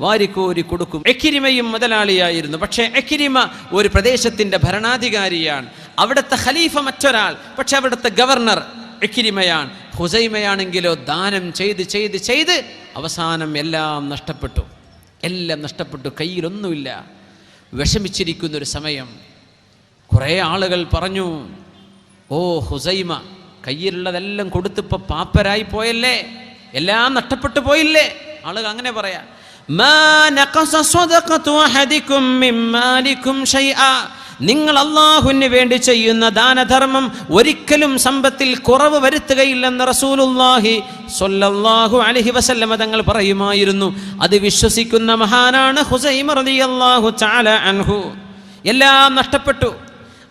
വാരിക്കോരി കൊടുക്കും. എക്കിരിമയും മുതലാളിയായിരുന്നു. പക്ഷേ എക്കിരിമ ഒരു പ്രദേശത്തിന്റെ ഭരണാധികാരിയാണ്. അവിടുത്തെ ഖലീഫ മറ്റൊരാൾ പക്ഷെ അവിടുത്തെ ഗവർണർ എക്കിരിമയാണ്. ഹുസൈമയാണെങ്കിലോ ദാനം ചെയ്ത് ചെയ്ത് ചെയ്ത് അവസാനം എല്ലാം നഷ്ടപ്പെട്ടു. എല്ലാം നഷ്ടപ്പെട്ടു. കയ്യിലൊന്നുമില്ല. വിഷമിച്ചിരിക്കുന്നൊരു സമയം. കുറേ ആളുകൾ പറഞ്ഞു ഓ ഹുസൈമ കയ്യിലുള്ളതെല്ലാം കൊടുത്തിപ്പോൾ പാപ്പരായി പോയല്ലേ? എല്ലാം നഷ്ടപ്പെട്ടു പോയില്ലേ? ആളുകൾ അങ്ങനെ പറയാ. നിങ്ങൾ അള്ളാഹുവിന് വേണ്ടി ചെയ്യുന്ന ദാനധർമ്മം ഒരിക്കലും സമ്പത്തിൽ കുറവ് വരുത്തുകയില്ലെന്ന് റസൂലുല്ലാഹി സൊല്ലാഹു അലഹി വസല്ലമ തങ്ങൾ പറയുമായിരുന്നു. അത് വിശ്വസിക്കുന്ന മഹാനാണ് ഹുസൈമർ തആല അൻഹു. എല്ലാം നഷ്ടപ്പെട്ടു.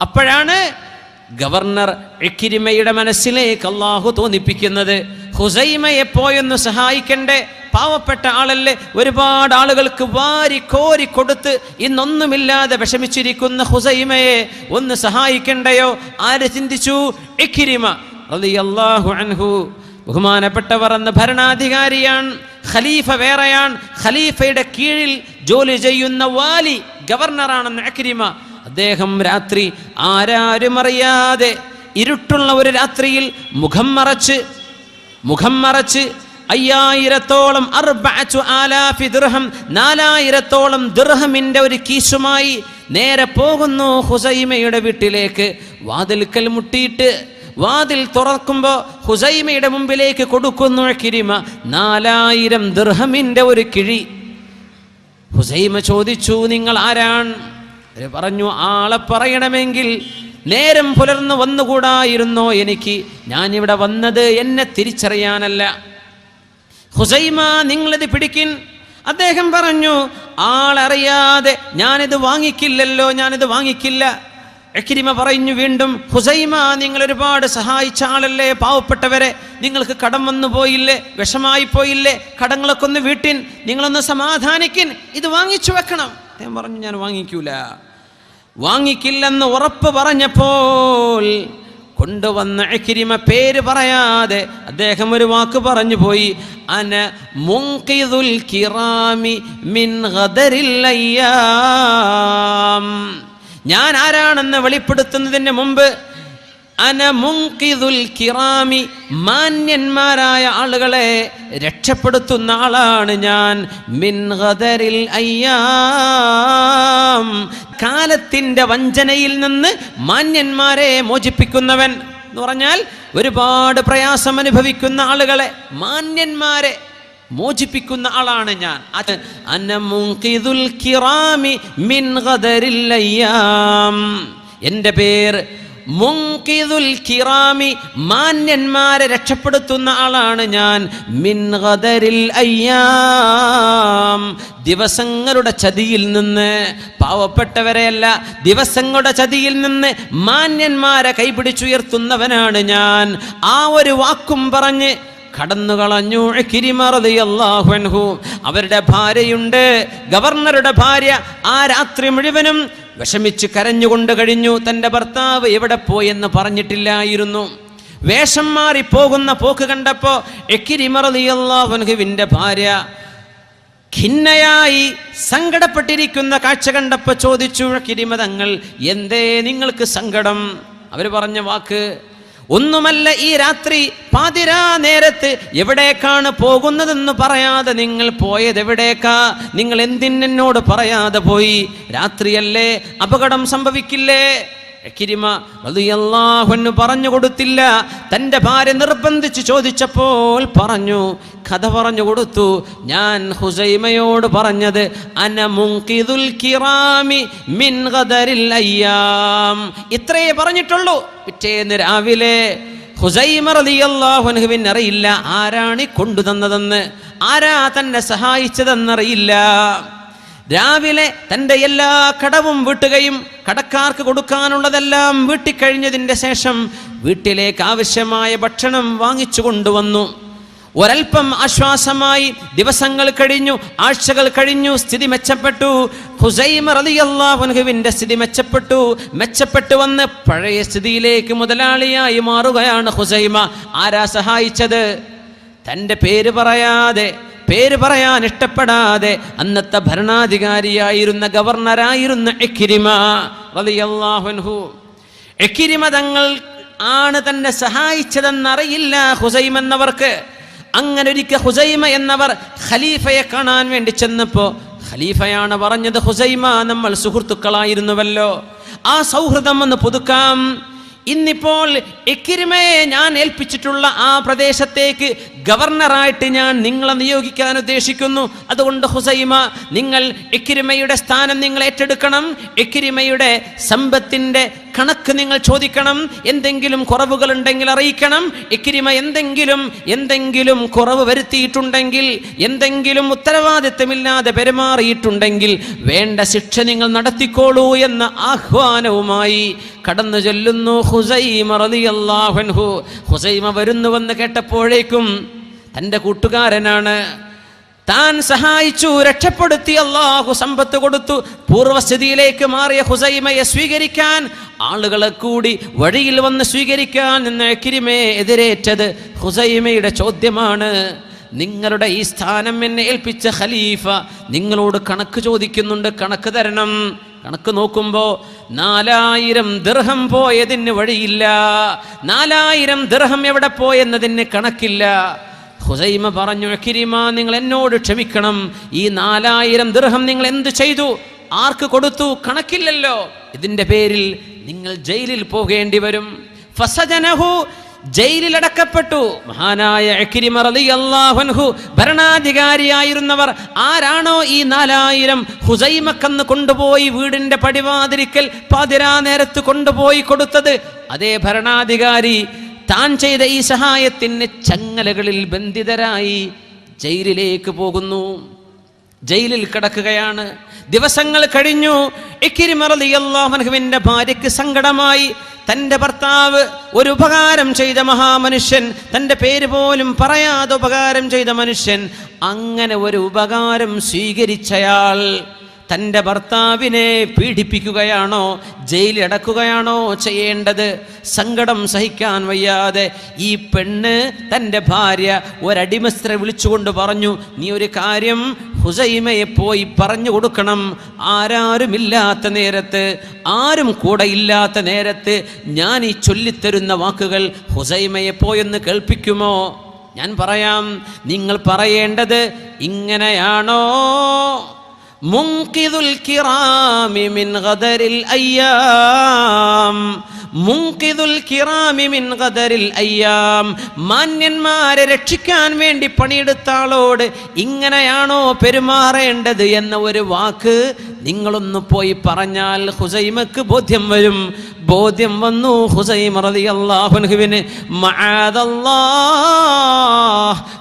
അപ്പോഴാണ് ഗവർണർ ഇക്കിരിമയുടെ മനസ്സിലേക്ക് അള്ളാഹു തോന്നിപ്പിക്കുന്നത്. ഹുസൈമയെ പോയൊന്ന് സഹായിക്കണ്ടേ? പാവപ്പെട്ട ആളല്ലേ? ഒരുപാട് ആളുകൾക്ക് വാരി കോരി കൊടുത്ത് ഇന്നൊന്നുമില്ലാതെ വിഷമിച്ചിരിക്കുന്ന ഹുസൈമയെ ഒന്ന് സഹായിക്കണ്ടയോ? ആര് ചിന്തിച്ചു? റളിയല്ലാഹു അൻഹു. ബഹുമാനപ്പെട്ടവർ എന്ന ഭരണാധികാരിയാണ് ഖലീഫ വേറെയാണ്. ഖലീഫയുടെ കീഴിൽ ജോലി ചെയ്യുന്ന വാലി ഗവർണറാണെന്ന് അക്രിമ അദ്ദേഹം രാത്രി ആരാരും അറിയാതെ ഇരുട്ടുള്ള ഒരു രാത്രിയിൽ മുഖം മറച്ച് മുഖം മറച്ച് അയ്യായിരത്തോളം ദിർഹം നാലായിരത്തോളം ദുർഹമിന്റെ ഒരു കീശുമായി നേരെ പോകുന്നു ഹുസൈമയുടെ വീട്ടിലേക്ക്. വാതിൽക്കൽ മുട്ടിയിട്ട് വാതിൽ തുറക്കുമ്പോൾ ഹുസൈമയുടെ മുമ്പിലേക്ക് കൊടുക്കുന്നു കിരിമ നാലായിരം ദുർഹമിന്റെ ഒരു കിഴി. ഹുസൈമ ചോദിച്ചു നിങ്ങൾ ആരാണ്? പറഞ്ഞു ആളെ പറയണമെങ്കിൽ നേരം പുലർന്നു വന്നുകൂടായിരുന്നോ എനിക്ക്? ഞാനിവിടെ വന്നത് എന്നെ തിരിച്ചറിയാനല്ല. ഹുസൈമ നിങ്ങളിത് പിടിക്കിൻ. അദ്ദേഹം പറഞ്ഞു ആളറിയാതെ ഞാനിത് വാങ്ങിക്കില്ലല്ലോ ഞാനിത് വാങ്ങിക്കില്ല. എക്കിരിമ പറഞ്ഞു വീണ്ടും ഹുസൈമ നിങ്ങൾ ഒരുപാട് സഹായിച്ച ആളല്ലേ പാവപ്പെട്ടവരെ. നിങ്ങൾക്ക് കടം വന്നു പോയില്ലേ വിഷമായി പോയില്ലേ കടങ്ങളൊക്കെ ഒന്ന് വീട്ടിൻ. നിങ്ങളൊന്ന് സമാധാനിക്കിൻ. ഇത് വാങ്ങിച്ചു വെക്കണം. അദ്ദേഹം പറഞ്ഞു ഞാൻ വാങ്ങിക്കൂല. വാങ്ങിക്കില്ലെന്ന് ഉറപ്പ് പറഞ്ഞപ്പോൾ കൊണ്ടുവന്ന അക്രിമ പേര് പറയാതെ അദ്ദേഹം ഒരു വാക്ക് പറഞ്ഞു പോയി. അന മുങ്കിദുൽ കിറാമി മിൻ ഞാൻ ആരാണെന്ന് വെളിപ്പെടുത്തുന്നതിന് മുമ്പ് അന മുൻകിദുൽ കിറാമി മാന്യന്മാരായ ആളുകളെ രക്ഷപ്പെടുത്തുന്ന ആളാണ് ഞാൻ. മിൻ ഗദരിൽ അയ്യാം. കാലത്തിന്റെ വഞ്ചനയിൽ നിന്ന് മാന്യന്മാരെ മോചിപ്പിക്കുന്നവൻ എന്ന് പറഞ്ഞാൽ ഒരുപാട് പ്രയാസം അനുഭവിക്കുന്ന ആളുകളെ മാന്യന്മാരെ മോചിപ്പിക്കുന്ന ആളാണ് ഞാൻ. അത് അന കിറാമി മിൻ എന്റെ പേര് മുങ്കിദുൽ കിറാമി മാന്യന്മാരെ രക്ഷപ്പെടുത്തുന്ന ആളാണ് ഞാൻ. മിൻ ഗദരിൽ അയ്യാം. ദിവസങ്ങളുടെ ചതിയിൽ നിന്ന് പാവപ്പെട്ടവരെയല്ല ദിവസങ്ങളുടെ ചതിയിൽ നിന്ന് മാന്യന്മാരെ കൈപിടിച്ചുയർത്തുന്നവനാണ് ഞാൻ. ആ ഒരു വാക്കും പറഞ്ഞ് കടന്നു കളഞ്ഞു കിരിമറതിയല്ലാഹു അവരുടെ ഭാര്യയുണ്ട് ഗവർണറുടെ ഭാര്യ. ആ രാത്രി മുഴുവനും വിഷമിച്ച് കരഞ്ഞുകൊണ്ട് കഴിഞ്ഞു. തന്റെ ഭർത്താവ് എവിടെ പോയെന്ന് പറഞ്ഞിട്ടില്ലായിരുന്നു. വേഷം മാറി പോകുന്ന പോക്ക് കണ്ടപ്പോ എക്കിരിമറതിയല്ലാഹുവിന്റെ ഭാര്യ ഖിന്നയായി സങ്കടപ്പെട്ടിരിക്കുന്ന കാഴ്ച കണ്ടപ്പോ ചോദിച്ചു കിരിമതങ്ങൾ എന്തേ നിങ്ങൾക്ക് സങ്കടം? അവർ പറഞ്ഞ വാക്ക് ഒന്നുമല്ല ഈ രാത്രി പാതിരാ നേരത്ത് എവിടേക്കാണ് പോകുന്നതെന്ന് പറയാതെ നിങ്ങൾ പോയത് എവിടേക്കാ? നിങ്ങൾ എന്തിനോട് പറയാതെ പോയി? രാത്രിയല്ലേ? അപകടം സംഭവിക്കില്ലേ? കിരിമ അൻഹു പറഞ്ഞു കൊടുത്തില്ല. തന്റെ ഭാര്യ നിർബന്ധിച്ച് ചോദിച്ചപ്പോൾ പറഞ്ഞു കഥ പറഞ്ഞു കൊടുത്തു. ഞാൻ ഹുസൈമയോട് പറഞ്ഞത് അന മുങ്കിദുൽ കിറാമി മിൻ ഗദരിൽ അയ്യാം. ഇത്രയേ പറഞ്ഞിട്ടുള്ളൂ. പിറ്റേന്ന് രാവിലെ ഹുസൈമ റളിയല്ലാഹുവിന് അറിയില്ല ആരാണ് കൊണ്ടുതന്നതെന്ന്? ആരാ തന്നെ സഹായിച്ചതെന്നറിയില്ല. രാവിലെ തന്റെ എല്ലാ കടവും വീട്ടുകയും കടക്കാർക്ക് കൊടുക്കാനുള്ളതെല്ലാം വീട്ടിക്കഴിഞ്ഞതിന്റെ ശേഷം വീട്ടിലേക്ക് ആവശ്യമായ ഭക്ഷണം വാങ്ങിച്ചു കൊണ്ടുവന്നു. ഒരൽപ്പം ആശ്വാസമായി ദിവസങ്ങൾ കഴിഞ്ഞു ആഴ്ചകൾ കഴിഞ്ഞു സ്ഥിതി മെച്ചപ്പെട്ടു. ഹുസൈമ റളിയല്ലാഹുവിന്റെ സ്ഥിതി മെച്ചപ്പെട്ടു. മെച്ചപ്പെട്ടു വന്ന് പഴയ സ്ഥിതിയിലേക്ക് മുതലാളിയായി മാറുകയാണ് ഹുസൈമ. ആരാ സഹായിച്ചത്? തന്റെ പേര് പറയാതെ പേര് പറയാൻ ഇഷ്ടപ്പെടാതെ അന്നത്തെ ഭരണാധികാരിയായിരുന്ന ഗവർണറായിരുന്ന എക്കിരിമ തങ്ങൾ ആണ് തന്നെ സഹായിച്ചതെന്നറിയില്ല ഹുസൈം എന്നവർക്ക്. അങ്ങനെ ഒരിക്കൽ ഹുസൈമ എന്നവർ ഖലീഫയെ കാണാൻ വേണ്ടി ചെന്നപ്പോ ഖലീഫയാണ് പറഞ്ഞത് ഹുസൈമ നമ്മൾ സുഹൃത്തുക്കളായിരുന്നുവല്ലോ. ആ സൗഹൃദം ഒന്ന് പുതുക്കാം. ഇന്നിപ്പോൾ എക്കിരിമയെ ഞാൻ ഏൽപ്പിച്ചിട്ടുള്ള ആ പ്രദേശത്തേക്ക് ഗവർണറായിട്ട് ഞാൻ നിങ്ങളെ നിയോഗിക്കാൻ ഉദ്ദേശിക്കുന്നു. അതുകൊണ്ട് ഹുസൈമ നിങ്ങൾ എക്കിരിമയുടെ സ്ഥാനം നിങ്ങൾ ഏറ്റെടുക്കണം. എക്കിരിമയുടെ സമ്പത്തിന്റെ കണക്ക് നിങ്ങൾ ചോദിക്കണം. എന്തെങ്കിലും കുറവുകൾ ഉണ്ടെങ്കിൽ അറിയിക്കണം. ഇക്കിരിമ എന്തെങ്കിലും എന്തെങ്കിലും കുറവ് വരുത്തിയിട്ടുണ്ടെങ്കിൽ എന്തെങ്കിലും ഉത്തരവാദിത്തമില്ലാതെ പെരുമാറിയിട്ടുണ്ടെങ്കിൽ വേണ്ട ശിക്ഷ നിങ്ങൾ നടത്തിക്കോളൂ എന്ന ആഹ്വാനവുമായി കടന്നു ചൊല്ലുന്നു ഹുസൈമ അൻഹു. ഹുസൈമ വരുന്നുവെന്ന് കേട്ടപ്പോഴേക്കും തന്റെ കൂട്ടുകാരനാണ് താൻ സഹായിച്ചു രക്ഷപ്പെടുത്തി അള്ളാഹു സമ്പത്ത് കൊടുത്തു പൂർവസ്ഥിതിയിലേക്ക് മാറിയ ഹുസൈമയെ സ്വീകരിക്കാൻ ആളുകളെ കൂടി വഴിയിൽ വന്ന് സ്വീകരിക്കാൻ നിന്ന് കിരിമയെ എതിരേറ്റത് ഹുസൈമയുടെ ചോദ്യമാണ്. നിങ്ങളുടെ ഈ സ്ഥാനം എന്നെ ഏൽപ്പിച്ച ഖലീഫ നിങ്ങളോട് കണക്ക് ചോദിക്കുന്നുണ്ട് കണക്ക് തരണം. കണക്ക് നോക്കുമ്പോ നാലായിരം ദർഹം പോയതിന് വഴിയില്ല. നാലായിരം ദർഹം എവിടെ പോയെന്നതിന് കണക്കില്ല. ഹുസൈമ പറഞ്ഞു കിരിമ നിങ്ങൾ എന്നോട് ക്ഷമിക്കണം. ഈ നാലായിരം ദൃഹം നിങ്ങൾ എന്ത് ചെയ്തു? ആർക്ക് കൊടുത്തു? കണക്കില്ലല്ലോ. ഇതിന്റെ പേരിൽ നിങ്ങൾ ജയിലിൽ പോകേണ്ടി വരും. ഫസജനഹു ജയിലിൽ അടക്കപ്പെട്ടു. മഹാനായ അൻഹു ഭരണാധികാരിയായിരുന്നവർ ആരാണോ ഈ നാലായിരം ഹുസൈമക്കന്ന് കൊണ്ടുപോയി വീടിന്റെ പടിവാതിരിക്കൽ പാതിരാ നേരത്ത് കൊണ്ടുപോയി കൊടുത്തത്? അതേ ഭരണാധികാരി താൻ ചെയ്ത ഈ സഹായത്തിന് ചങ്ങലകളിൽ ബന്ധിതരായി ജയിലിലേക്ക് പോകുന്നു. ജയിലിൽ കിടക്കുകയാണ്. ദിവസങ്ങൾ കഴിഞ്ഞു. ഇക്കിരിമറിയല്ലാഹുവിന്റെ ഭാര്യയ്ക്ക് സങ്കടമായി. തന്റെ ഭർത്താവ് ഒരു ഉപകാരം ചെയ്ത മഹാമനുഷ്യൻ തന്റെ പേര് പോലും പറയാതെ ഉപകാരം ചെയ്ത മനുഷ്യൻ അങ്ങനെ ഒരു ഉപകാരം സ്വീകരിച്ചയാൾ തന്റെ ഭർത്താവിനെ പീഡിപ്പിക്കുകയാണോ ജയിലിലടക്കുകയാണോ ചെയ്യേണ്ടത്? സങ്കടം സഹിക്കാൻ വയ്യാതെ ഈ പെണ്ണ് തന്റെ ഭാര്യ ഒരടിമസ്ത്രെ വിളിച്ചുകൊണ്ട് പറഞ്ഞു നീ ഒരു കാര്യം ഹുസൈമയെ പോയി പറഞ്ഞു കൊടുക്കണം. ആരാരുമില്ലാത്ത നേരത്ത് ആരും കൂടെ ഇല്ലാത്ത നേരത്ത് ഞാൻ ഈ ചൊല്ലിത്തരുന്ന വാക്കുകൾ ഹുസൈമയെ പോയെന്ന് കേൾപ്പിക്കുമോ? ഞാൻ പറയാം നിങ്ങൾ പറയേണ്ടത് ഇങ്ങനെയാണോ? മുൻകിദുൽ കിറാമി മിൻ ഗദരിൽ അയ്യാം. മുൻകിദുൽ കിറാമി മിൻ ഗദരിൽ അയ്യാം. മാന്യന്മാരെ രക്ഷിക്കാൻ വേണ്ടി പണിയെടുത്ത ആളോട് ഇങ്ങനെയാണോ പെരുമാറേണ്ടത് എന്ന ഒരു വാക്ക് നിങ്ങളൊന്ന് പോയി പറഞ്ഞാൽ ഹുസൈമക്ക് ബോധ്യം വരും. ബോധ്യം വന്നു ഹുസൈമ റളിയല്ലാഹുവിന് പടച്ചവനേ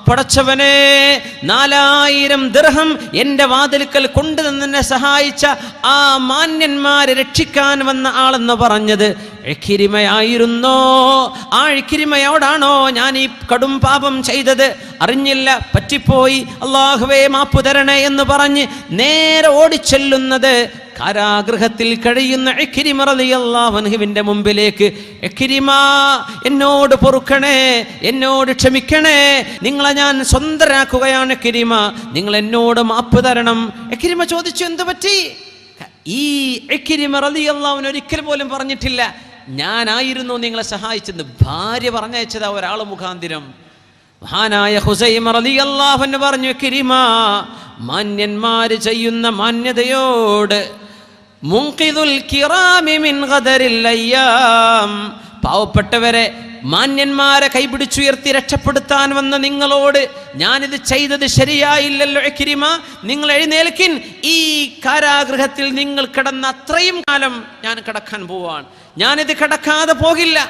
പടച്ചവനെ നാലായിരം ദർഹം എന്റെ വാതിൽക്കൽ കൊണ്ടുതന്നെ സഹായിച്ച ആ മാന്യന്മാരെ രക്ഷിക്കാൻ വന്ന ആളെന്ന് പറഞ്ഞത്. എക്കിരിമയായിരുന്നോ? ആ എക്കിരിമയോടാണോ ഞാൻ ഈ കടും പാപം ചെയ്തത്? അറിഞ്ഞില്ല പറ്റിപ്പോയി. അള്ളാഹുവേ മാപ്പു തരണേ എന്ന് പറഞ്ഞ് നേരെ ഓടിച്ചെല്ലുന്നത് കാരാഗൃഹത്തിൽ കഴിയുന്ന എക്കിരിമറിയല്ലാഹുവിന്റെ മുമ്പിലേക്ക് എക്കിരിമ എന്നോട് പൊറുക്കണേ എന്നോട് ക്ഷമിക്കണേ നിങ്ങളെ ഞാൻ സ്വന്തരാക്കുകയാണ് എക്കിരിമ നിങ്ങൾ എന്നോട് മാപ്പ് തരണം. എക്കിരിമ ചോദിച്ചു എന്ത് പറ്റി? ഈ എക്കിരിമ റളിയല്ലാഹുവിന് ഒരിക്കൽ പോലും പറഞ്ഞിട്ടില്ല. ഞാനായിരുന്നു നിങ്ങളെ സഹായിച്ചെന്ന് ഭാര്യ പറഞ്ഞയച്ചതാ ഒരാൾ മുഖാന്തിരം. മഹാനായ ഹുസൈമ അള്ളാഹു പറഞ്ഞു കിരിമ മാന്യന്മാര് ചെയ്യുന്ന മാന്യതയോട് പാവപ്പെട്ടവരെ മാന്യന്മാരെ കൈപിടിച്ചുയർത്തി രക്ഷപ്പെടുത്താൻ വന്ന നിങ്ങളോട് ഞാനിത് ചെയ്തത് ശരിയായില്ലല്ലോ എക്കിരിമ നിങ്ങൾ എഴുന്നേൽക്കിൻ. ഈ കാരാഗൃഹത്തിൽ നിങ്ങൾ കിടന്ന അത്രയും കാലം ഞാൻ കിടക്കാൻ പോവാണ്. ഞാനിത് കിടക്കാതെ പോകില്ല.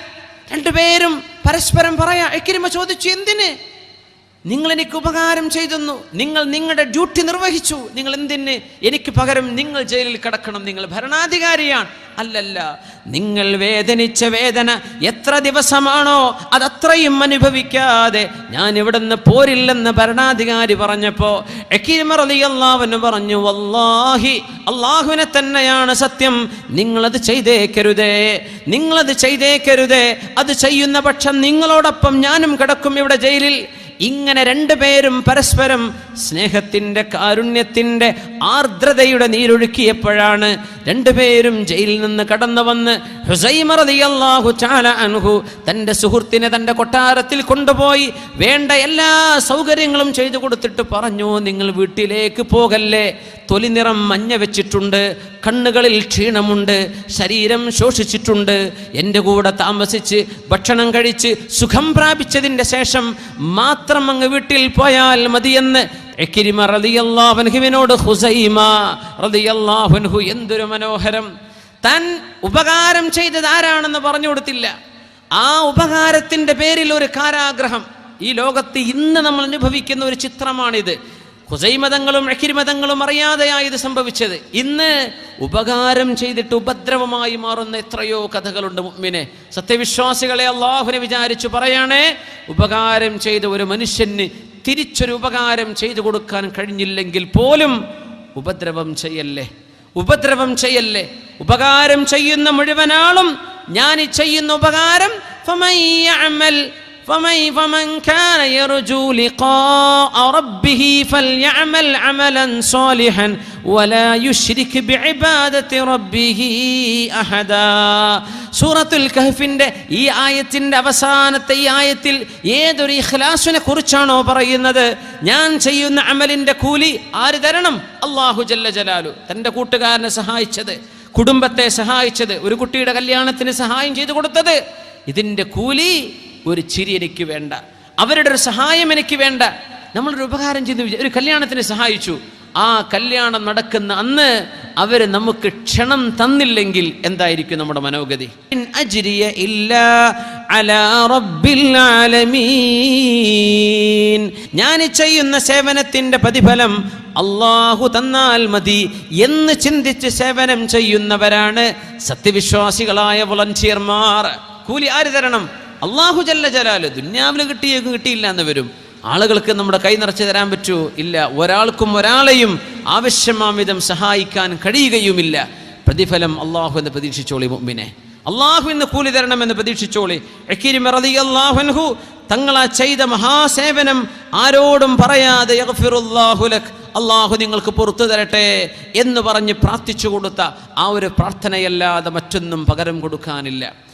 രണ്ടുപേരും പരസ്പരം പറയാ എക്കിരിമ ചോദിച്ചു എന്തിന്? നിങ്ങൾ എനിക്ക് ഉപകാരം ചെയ്തെന്നു. നിങ്ങൾ നിങ്ങളുടെ ഡ്യൂട്ടി നിർവഹിച്ചു. നിങ്ങൾ എന്തിന്? എനിക്ക് പകരം നിങ്ങൾ ജയിലിൽ കിടക്കണം. നിങ്ങൾ ഭരണാധികാരിയാണ്. അല്ലല്ല. നിങ്ങൾ വേദനിച്ച വേദന എത്ര ദിവസമാണോ അതത്രയും അനുഭവിക്കാതെ ഞാൻ ഇവിടുന്ന് പോരില്ലെന്ന് ഭരണാധികാരി പറഞ്ഞപ്പോ പറഞ്ഞു വല്ലാഹി അള്ളാഹുവിനെ തന്നെയാണ് സത്യം. നിങ്ങളത് ചെയ്തേക്കരുതേ. നിങ്ങളത് ചെയ്തേക്കരുതേ. അത് ചെയ്യുന്ന പക്ഷം നിങ്ങളോടൊപ്പം ഞാനും കിടക്കും ഇവിടെ ജയിലിൽ. ഇങ്ങനെ രണ്ടുപേരും പരസ്പരം സ്നേഹത്തിന്റെ കാരുണ്യത്തിന്റെ ആർദ്രതയുടെ നീരൊഴുക്കിയപ്പോഴാണ് രണ്ടുപേരും ജയിലിൽ നിന്ന് കടന്നു വന്ന് ഹുസൈമറിയാഹു ചാല അൻഹു തന്റെ സുഹൃത്തിനെ തന്റെ കൊട്ടാരത്തിൽ കൊണ്ടുപോയി വേണ്ട എല്ലാ സൗകര്യങ്ങളും ചെയ്തു കൊടുത്തിട്ട് പറഞ്ഞു നിങ്ങൾ വീട്ടിലേക്ക് പോകല്ലേ? തൊലി നിറം മഞ്ഞ വെച്ചിട്ടുണ്ട് കണ്ണുകളിൽ ക്ഷീണമുണ്ട് ശരീരം ശോഷിച്ചിട്ടുണ്ട്. എന്റെ കൂടെ താമസിച്ച് ഭക്ഷണം കഴിച്ച് സുഖം പ്രാപിച്ചതിന്റെ ശേഷം മാത്രം അങ്ങ് വീട്ടിൽ പോയാൽ മതിയെന്ന് ഹുസൈമ എന്തൊരു മനോഹരം. തൻ ഉപകാരം ചെയ്തത് ആരാണെന്ന് പറഞ്ഞു കൊടുത്തില്ല. ആ ഉപകാരത്തിന്റെ പേരിൽ ഒരു കാരാഗ്രഹം. ഈ ലോകത്ത് ഇന്ന് നമ്മൾ അനുഭവിക്കുന്ന ഒരു ചിത്രമാണിത്. ഹുസൈമതങ്ങളും അറിയാതെയായി ഇത് സംഭവിച്ചത്. ഇന്ന് ഉപകാരം ചെയ്തിട്ട് ഉപദ്രവമായി മാറുന്ന എത്രയോ കഥകളുണ്ട് മുമ്മിനെ. സത്യവിശ്വാസികളെ അള്ളാഹുനെ വിചാരിച്ചു പറയണേ ഉപകാരം ചെയ്ത ഒരു മനുഷ്യന് തിരിച്ചൊരു ഉപകാരം ചെയ്തു കൊടുക്കാൻ കഴിഞ്ഞില്ലെങ്കിൽ പോലും ഉപദ്രവം ചെയ്യല്ലേ? ഉപദ്രവം ചെയ്യല്ലേ? ഉപകാരം ചെയ്യുന്ന മുഴുവനാളും ഞാൻ ചെയ്യുന്ന ഉപകാരം فمن يعمل فمن فمن كان يرجو لقاء ربه فليعمل عملا صالحا ولا يشرك بعبادة ربه أحدا സൂറത്തുൽ കഹഫിന്റെ ഈ ആയത്തിന്റെ അവസാനത്തെ ഈ ആയത്തിൽ ഏതൊരു ഇഖ്ലാസിനെ കുറിച്ചാണോ പറയുന്നത് ഞാൻ ചെയ്യുന്ന അമലിന്റെ കൂലി ആര് തരണം അള്ളാഹു ജല്ല ജലാലു തൻ്റെ കൂട്ടുകാരനെ സഹായിച്ചത് കുടുംബത്തെ സഹായിച്ചത് ഒരു കുട്ടിയുടെ കല്യാണത്തിന് സഹായം ചെയ്തു കൊടുത്തത് ഇതിൻ്റെ കൂലി ഒരു ചിരി എനിക്ക് വേണ്ട. അവരുടെ ഒരു സഹായം എനിക്ക് വേണ്ട. നമ്മളൊരു ഉപകാരം ചെയ്ത് ഒരു കല്യാണത്തിന് സഹായിച്ചു. ആ കല്യാണം നടക്കുന്ന അന്ന് അവർ നമുക്ക് ക്ഷണം തന്നില്ലെങ്കിൽ എന്തായിരിക്കും നമ്മുടെ മനോഗതി? ഞാൻ ചെയ്യുന്ന സേവനത്തിന്റെ പ്രതിഫലം അള്ളാഹു തന്നാൽ മതി എന്ന് ചിന്തിച്ച് സേവനം ചെയ്യുന്നവരാണ് സത്യവിശ്വാസികളായ വളണ്ടിയർമാർ കൂലി ആര് തരണം? അള്ളാഹു ജല്ല ജലാൽ ദുന്യാവിൽ കിട്ടിയേക്കും കിട്ടിയില്ല എന്ന് വരും. ആളുകൾക്ക് നമ്മുടെ കൈ നിറച്ച് തരാൻ പറ്റൂ? ഇല്ല. ഒരാൾക്കും ഒരാളെയും ആവശ്യമാം വിധം സഹായിക്കാൻ കഴിയുകയുമില്ല. പ്രതിഫലം അള്ളാഹു എന്ന് പ്രതീക്ഷിച്ചോളി മുമ്പിനെ അള്ളാഹു എന്ന് കൂലി തരണം തരണമെന്ന് പ്രതീക്ഷിച്ചോളി. തങ്ങളാ ചെയ്ത മഹാസേവനം ആരോടും പറയാതെ അള്ളാഹു നിങ്ങൾക്ക് പുറത്തു തരട്ടെ എന്ന് പറഞ്ഞ് പ്രാർത്ഥിച്ചു കൊടുത്ത ആ ഒരു പ്രാർത്ഥനയല്ലാതെ മറ്റൊന്നും പകരം കൊടുക്കാനില്ല.